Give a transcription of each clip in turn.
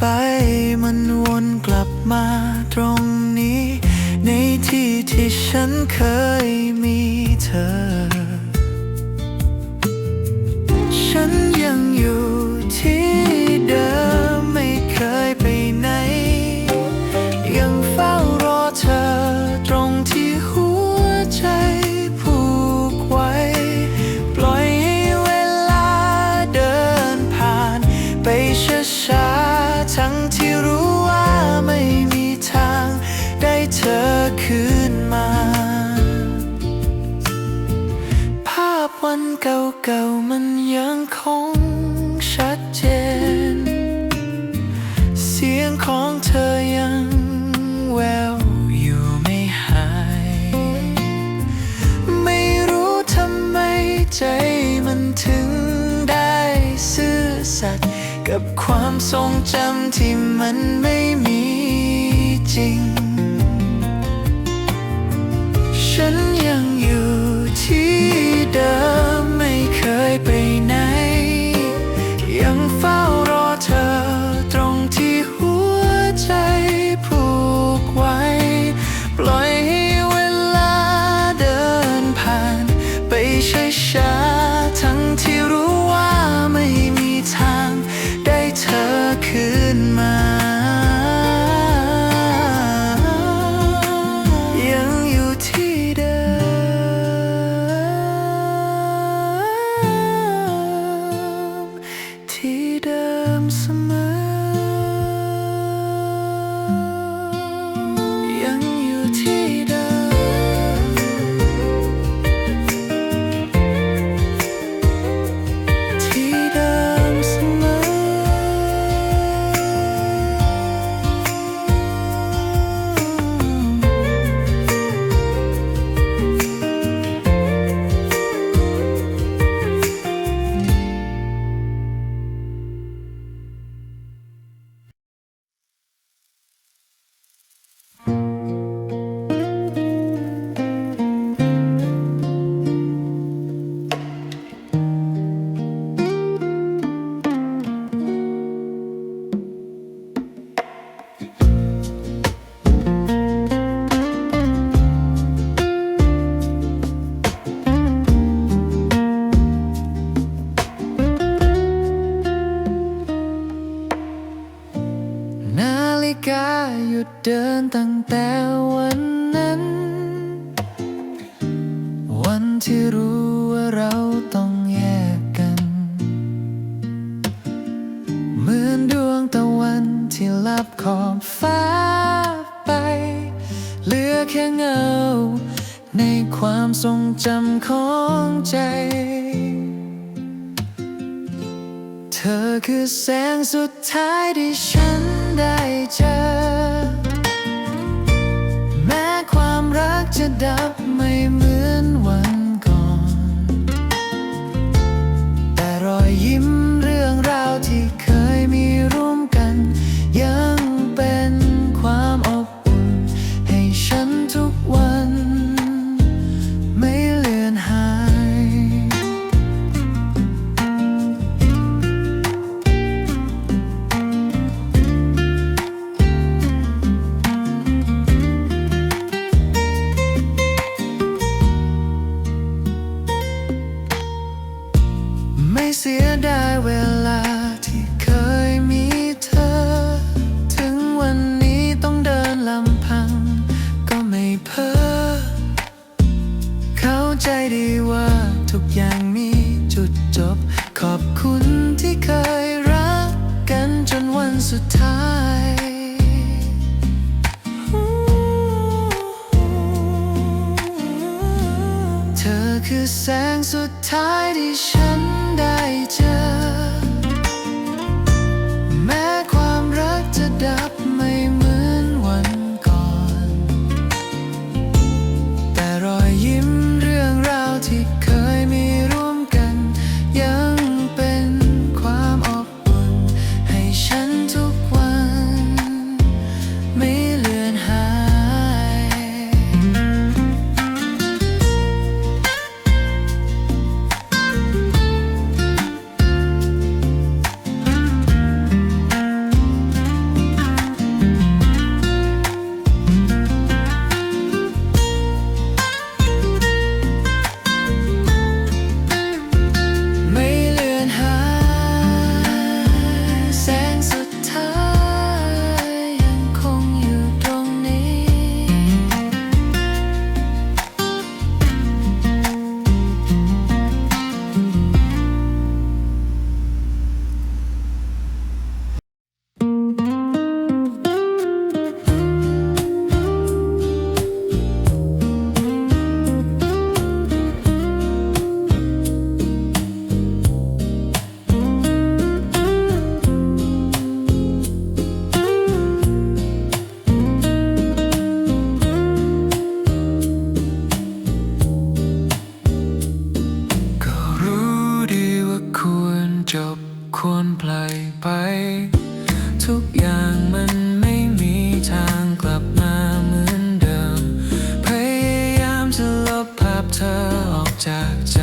ไป มันวนกลับมาตรงนี้ ในที่ที่ฉันเคยมีเธอ ฉันยังอยู่ที่เดิมไม่เคย เก่ามันยังคงชัดเจน เสียงของเธอยังแววอยู่ไม่หาย ไม่รู้ทำไมใจมันถึงได้ซื่อสัตย์กับความทรงจำที่มันไม่มีจริง ฉันยังอยู่ที่เดิม ตะวันที่ลับขอบฟ้าไป เหลือแค่เงา ในความทรงจำของใจ เธอคือแสงสุดท้ายที่ฉันได้เจอ แม้ความรักจะดับไม่เมือ จากใจ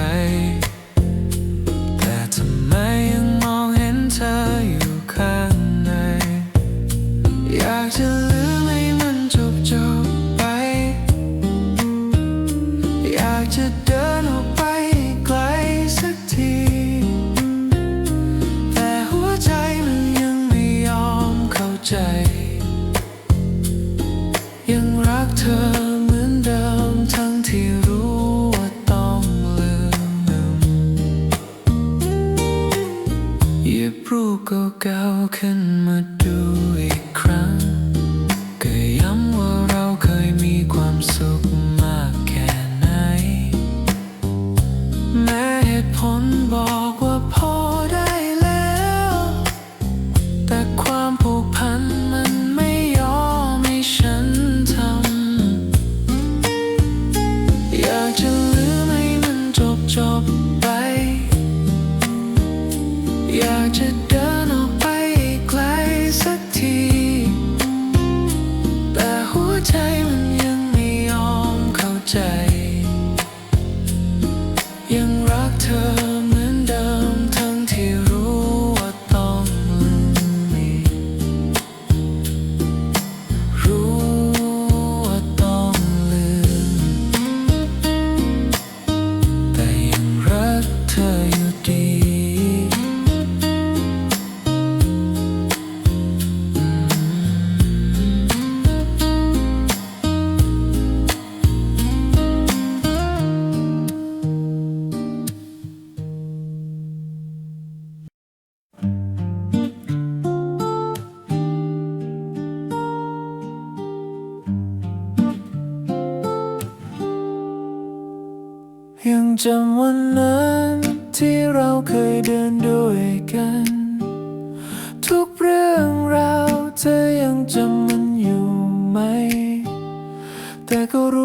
go go can my do จำวันนั้นที่เราเคยเดินด้วยกัน ทุกเรื่องราวเธอยังจำมันอยู่ไหม แต่ก็รู้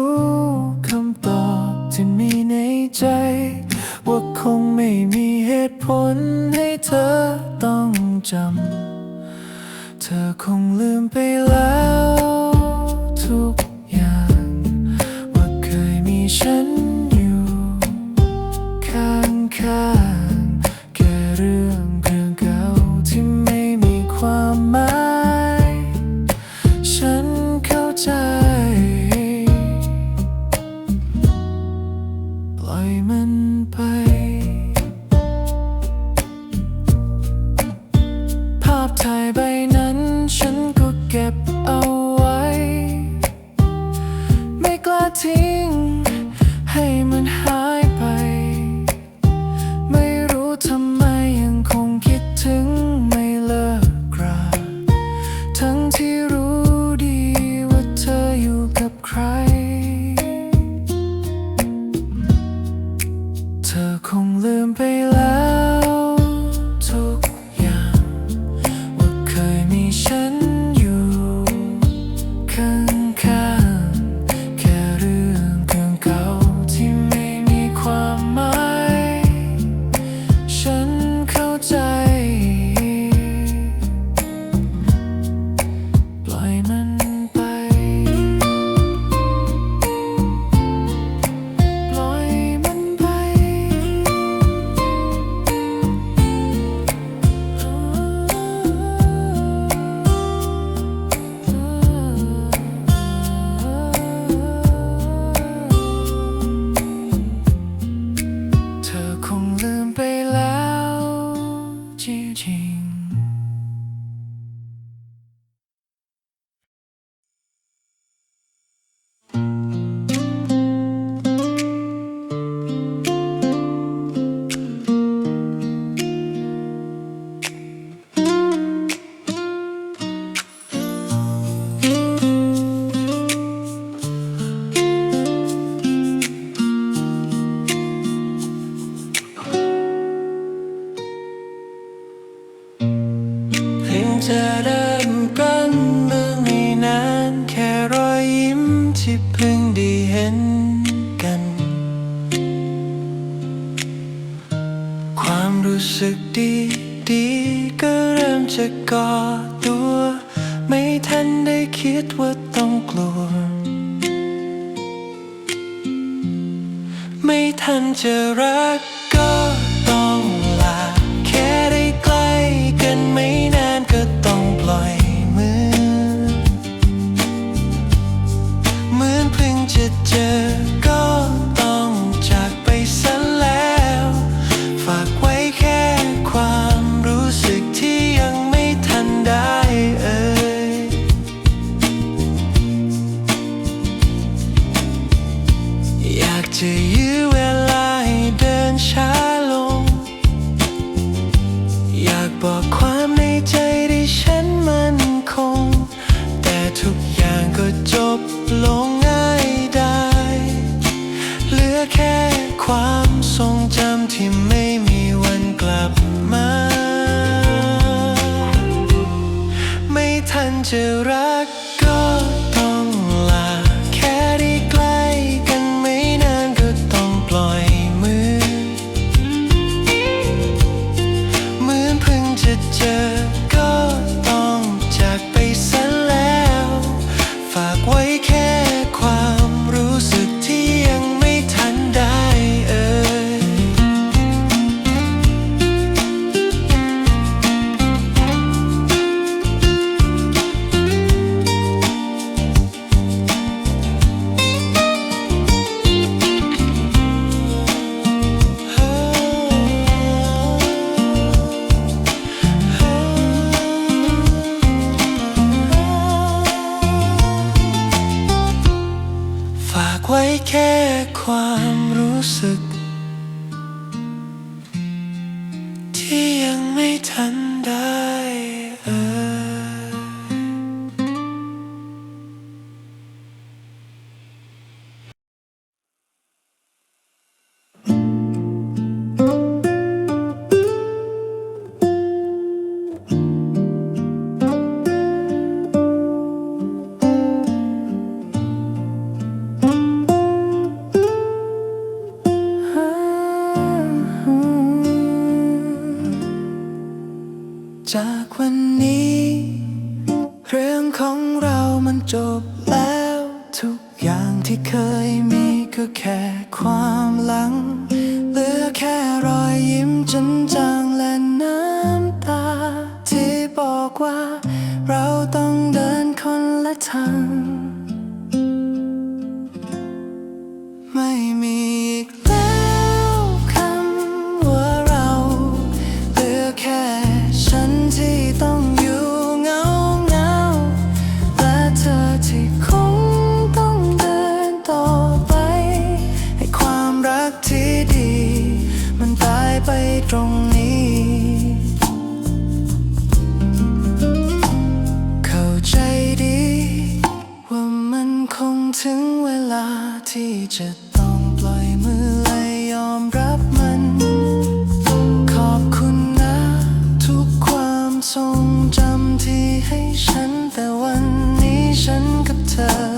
เพิ่งได้เห็นกัน ความรู้สึกดีดีก็เริ่มจะก่อตัว ไม่ทันได้คิดว่าต้องกลัว ไม่ทันจะรัก ค่ความทรงจำที่ไม่มีวันกลับมา ไม่ทันจะรัก ที่ยังไม่ทัน จากวันนี้ เรื่องของเรามันจบแล้ว ทุกอย่างที่เคยมีก็แค่ความหลัง เหลือแค่รอยยิ้มจนจางและน้ำตา ที่บอกว่าเราต้องเดินคนละทาง ที่จะต้องปล่อยมือและยอมรับมัน ขอบคุณนะ ทุกความทรงจำที่ให้ฉันแต่วันนี้ฉันกับเธอ